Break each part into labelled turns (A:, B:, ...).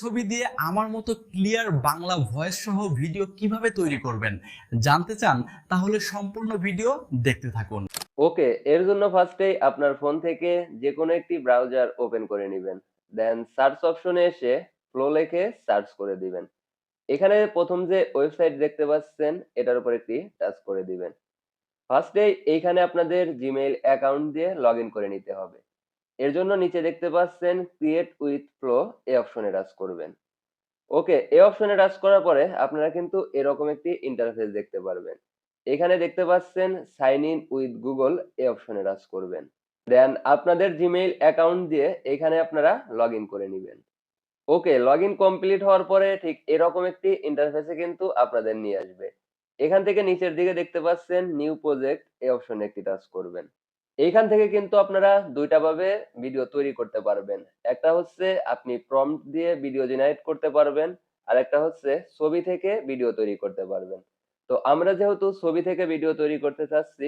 A: ছবি দিয়ে আমার মতো ক্লিয়ার বাংলা ভয়েস সহ ভিডিও কীভাবে তৈরি করবেন? জানতে চান, তাহলে সম্পূর্ণ ভিডিও দেখতে থাকুন।
B: ওকে, এর জন্য ফার্স্টেই আপনার ফোন থেকে যে কোনো একটি ব্রাউজার ওপেন করে নেবেন। দেন সার্চ অপশনে এসে ফ্লো লিখে সার্চ করে দিবেন। এখানে প্রথম যে ওয়েবসাইট দেখতে পাচ্ছেন, এটার উপর একটি টাচ করে দিবেন। ফার্স্টেই এইখানে আপনাদের জিমেইল অ্যাকাউন্ট দিয়ে লগ করে নিতে হবে। এর জন্য নিচে দেখতে পাচ্ছেন ক্রিয়েট উইথ ফ্লো এই অপশনে টাচ করবেন। ওকে এই অপশনে টাচ করার পরে আপনারা কিন্তু এরকম একটি ইন্টারফেস দেখতে পারবেন। এখানে দেখতে পাচ্ছেন সাইন ইন উইথ গুগল এই অপশনে টাচ করবেন। দেন আপনাদের জিমেইল অ্যাকাউন্ট দিয়ে এখানে আপনারা লগ করে নেবেন। ওকে লগ কমপ্লিট হওয়ার পরে ঠিক এরকম একটি ইন্টারফেসে কিন্তু আপনাদের নিয়ে আসবে। এখান থেকে নিচের দিকে দেখতে পাচ্ছেন নিউ প্রজেক্ট এই অপশনে একটি টাচ করবেন। এইখান থেকে কিন্তু আপনারা দুইটা ভাবে ভিডিও তৈরি করতে পারবেন। একটা হচ্ছে আপনি প্রম্পট দিয়ে ভিডিও জেনারেট করতে পারবেন, আর একটা হচ্ছে ছবি থেকে ভিডিও তৈরি করতে পারবেন। তো আমরা যেহেতু ছবি থেকে ভিডিও তৈরি করতে চাচ্ছি,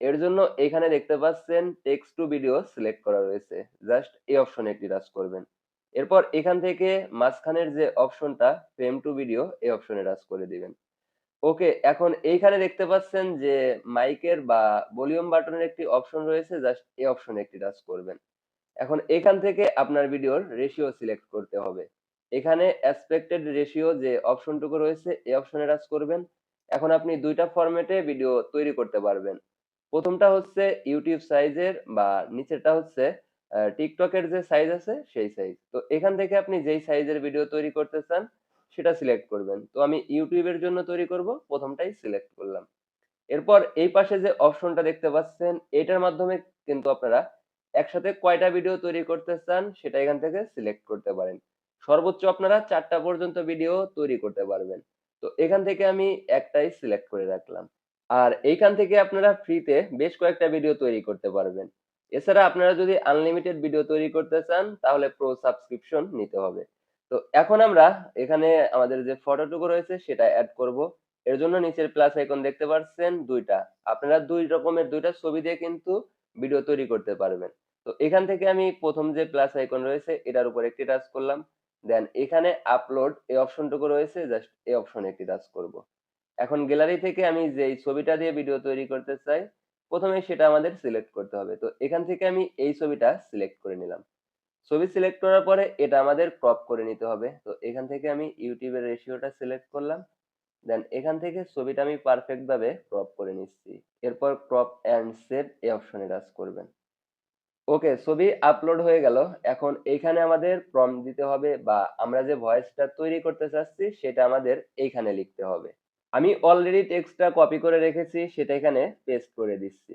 B: এর জন্য এখানে দেখতে পাচ্ছেন টেক্সট টু ভিডিও সিলেক্ট করা রয়েছে। জাস্ট এই অপশনে একটি টাচ করবেন। এরপর এখান থেকে মাঝখানের যে অপশনটা ফ্রেম টু ভিডিও এই অপশনে টাচ করে দিবেন। ওকে, এখন এইখানে দেখতে পাচ্ছেন যে মাইকের বা ভলিউম বাটনের একটি অপশন রয়েছে, জাস্ট এই অপশনে একটি টাচ করবেন। এখন এখান থেকে আপনার ভিডিওর রেশিও সিলেক্ট করতে হবে। এখানে অ্যাসপেক্টেড রেশিও যে অপশনটুকু রয়েছে, এই অপশনে টাচ করবেন। এখন আপনি দুইটা ফরম্যাটে ভিডিও তৈরি করতে পারবেন। প্রথমটা হচ্ছে ইউটিউব সাইজের বা নিচেরটা হচ্ছে টিকটকের যে সাইজ আছে, সেই সাইজ তো এখান থেকে আপনি যেই সাইজের ভিডিও তৈরি করতে চান সেটা সিলেক্ট করবেন। তো আমি ইউটিউবের জন্য তৈরি করব, প্রথমটাই সিলেক্ট করলাম। এরপর এই পাশে যে অপশনটা দেখতে পাচ্ছেন, এটার মাধ্যমে কিন্তু আপনারা একসাথে কয়টা ভিডিও তৈরি করতে চান, সেটা এখান থেকে সিলেক্ট করতে পারেন। সর্বোচ্চ আপনারা চারটা পর্যন্ত ভিডিও তৈরি করতে পারবেন। তো এখান থেকে আমি একটাই সিলেক্ট করে রাখলাম। আর এইখান থেকে আপনারা ফ্রিতে বেশ কয়েকটা ভিডিও তৈরি করতে পারবেন। এছাড়া আপনারা যদি আনলিমিটেড ভিডিও তৈরি করতে চান, তাহলে প্রো সাবস্ক্রিপশন নিতে হবে। তো এখন আমরা এখানে আমাদের যে ফটোটুকু রয়েছে সেটা অ্যাড করব। এর জন্য নিচের প্লাস আইকন দেখতে পাচ্ছেন দুইটা। আপনারা দুই রকমের দুইটা ছবি দিয়ে কিন্তু ভিডিও তৈরি করতে পারবেন। তো এখান থেকে আমি প্রথম যে প্লাস আইকন রয়েছে এটার উপর একটি টাচ করলাম। দেন এখানে আপলোড এই অপশনটুকু রয়েছে জাস্ট এই অপশনে একটি টাচ করব। এখন গ্যালারি থেকে আমি যেই ছবিটা দিয়ে ভিডিও তৈরি করতে চাই, প্রথমে সেটা আমাদের সিলেক্ট করতে হবে। তো এখান থেকে আমি এই ছবিটা সিলেক্ট করে নিলাম। ছবি সিলেক্ট করার পরে এটা আমাদের ক্রপ করে নিতে হবে। তো এখান থেকে আমি ইউটিউবের রেশিওটা সিলেক্ট করলাম। দেন এখান থেকে ছবিটা আমি পারফেক্ট ভাবে ক্রপ করে নিচ্ছি। এরপর ক্রপ অ্যান্ড সেভ এই অপশনে টাচ করবেন। ওকে ছবি আপলোড হয়ে গেল। এখন এইখানে আমাদের প্রম্পট দিতে হবে বা আমরা যে ভয়েসটা তৈরি করতে চাচ্ছি সেটা আমাদের এইখানে লিখতে হবে। আমি অলরেডি টেক্সটটা কপি করে রেখেছি, সেটা এখানে পেস্ট করে দিচ্ছি।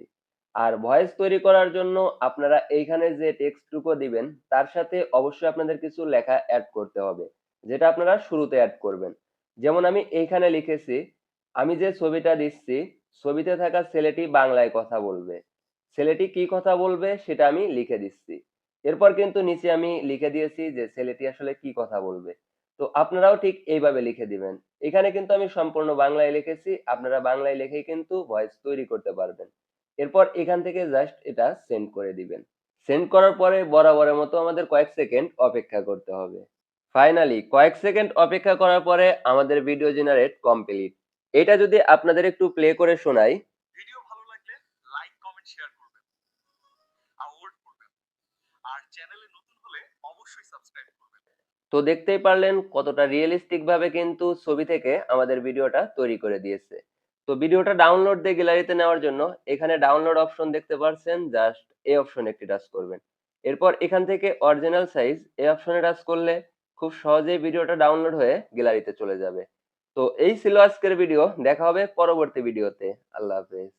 B: আর ভয়েস তৈরি করার জন্য আপনারা এইখানে যে টেক্সটটুকু দিবেন, তার সাথে অবশ্যই আপনাদের কিছু লেখা অ্যাড করতে হবে, যেটা আপনারা শুরুতে অ্যাড করবেন। যেমন আমি এইখানে লিখেছি, আমি যে ছবিটা দিচ্ছি, ছবিতে থাকা ছেলেটি বাংলায় কথা বলবে। ছেলেটি কি কথা বলবে সেটা আমি লিখে দিচ্ছি। এরপর কিন্তু নিচে আমি লিখে দিয়েছি যে ছেলেটি আসলে কি কথা বলবে। তো আপনারাও ঠিক এইভাবে লিখে দিবেন। এখানে কিন্তু আমি সম্পূর্ণ বাংলায় লিখেছি, আপনারা বাংলায় লিখেই কিন্তু ভয়েস তৈরি করতে পারবেন। এরপর এখান থেকে জাস্ট এটা সেন্ড করে দিবেন। সেন্ড করার পরে বরাবরের মতো আমাদের কয়েক সেকেন্ড অপেক্ষা করতে হবে। ফাইনালি কয়েক সেকেন্ড অপেক্ষা করার পরে আমাদের ভিডিও জেনারেট কমপ্লিট এটা যদি আপনাদের একটু প্লে করে শোনাই।
C: ভিডিও ভালো লাগলে লাইক কমেন্ট শেয়ার করবেন। করবেন। আর চ্যানেলে নতুন হলে অবশ্যই সাবস্ক্রাইব করবেন।
B: তো দেখতেই পারলেন কতটা রিয়েলিস্টিক ভাবে কিন্তু ছবি থেকে আমাদের ভিডিওটা তৈরি করে দিয়েছে। তো ভিডিওটা ডাউনলোড দিয়ে গ্যালারিতে নেওয়ার জন্য এখানে ডাউনলোড অপশন দেখতে পাচ্ছেন জাস্ট এই অপশনে একটি টাচ করবেন। এরপর এখান থেকে অরিজিনাল সাইজ এই অপশনে টাচ করলে খুব সহজেই ভিডিওটা ডাউনলোড হয়ে গ্যালারিতে চলে যাবে। তো এই ছিল আজকের ভিডিও দেখা হবে পরবর্তী ভিডিওতে আল্লাহ হাফেজ।